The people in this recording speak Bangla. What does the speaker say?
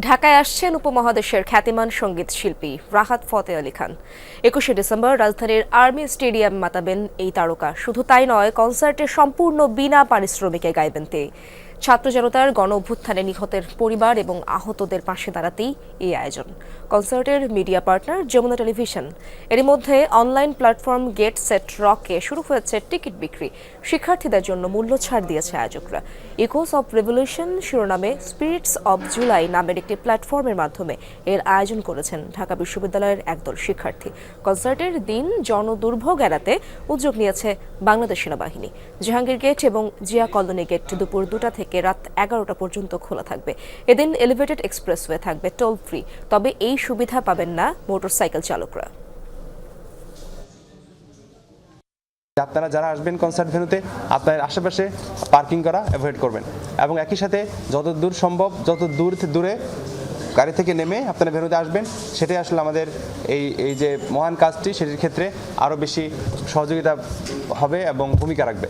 ঢাকায় আসছেন উপমহাদেশের খ্যাতিমান সংগীত শিল্পী রাহাত ফতে আলী খান। একুশে ডিসেম্বর রাজধানীর আর্মি স্টেডিয়াম মাতাবেন এই তারকা। শুধু তাই নয়, কনসার্টে সম্পূর্ণ বিনা পারিশ্রমিকে গাইবেন তিনি। ছাত্র জনতার গণ অভ্যুত্থানে নিহতের পরিবার এবং আহতদের পাশে দাঁড়াতেই এই আয়োজন। কনসার্টের মিডিয়া পার্টনার যমুনা টেলিভিশন। এরই মধ্যে অনলাইন প্ল্যাটফর্ম গেট সেট রকে শুরু হয়েছে টিকিট বিক্রি। শিক্ষার্থীদের জন্য মূল্য ছাড় দিয়েছে আয়োজকরা। ইকোস অব রেভলিউশন শিরোনামে স্পিরিটস অব জুলাই নামের একটি প্ল্যাটফর্মের মাধ্যমে এর আয়োজন করেছেন ঢাকা বিশ্ববিদ্যালয়ের একদল শিক্ষার্থী। কনসার্টের দিন জনদুর্ভোগ এড়াতে উদ্যোগ নিয়েছে বাংলাদেশ সেনাবাহিনী। জাহাঙ্গীর গেট এবং জিয়া কলোনি গেট দুপুর দুটা থেকে রাত এগারোটা পর্যন্ত খোলা থাকবে। এদিন এলিভেটেড এক্সপ্রেসওয়ে থাকবে টোল ফ্রি তবে এই সুবিধা পাবেন না মোটরসাইকেল চালকরা। আপনারা যারা আসবেন কনসার্ট ভেনুতে আপনার আশেপাশে পার্কিং করা অ্যাভয়েড করবেন। এবং একই সাথে যত দূর সম্ভব, যত দূর দূরে গাড়ি থেকে নেমে আপনারা ভেনুতে আসবেন, সেটাই আসলে আমাদের এই এই যে মহান কাজটি, সেটির ক্ষেত্রে আরও বেশি সহযোগিতা হবে এবং ভূমিকা রাখবে।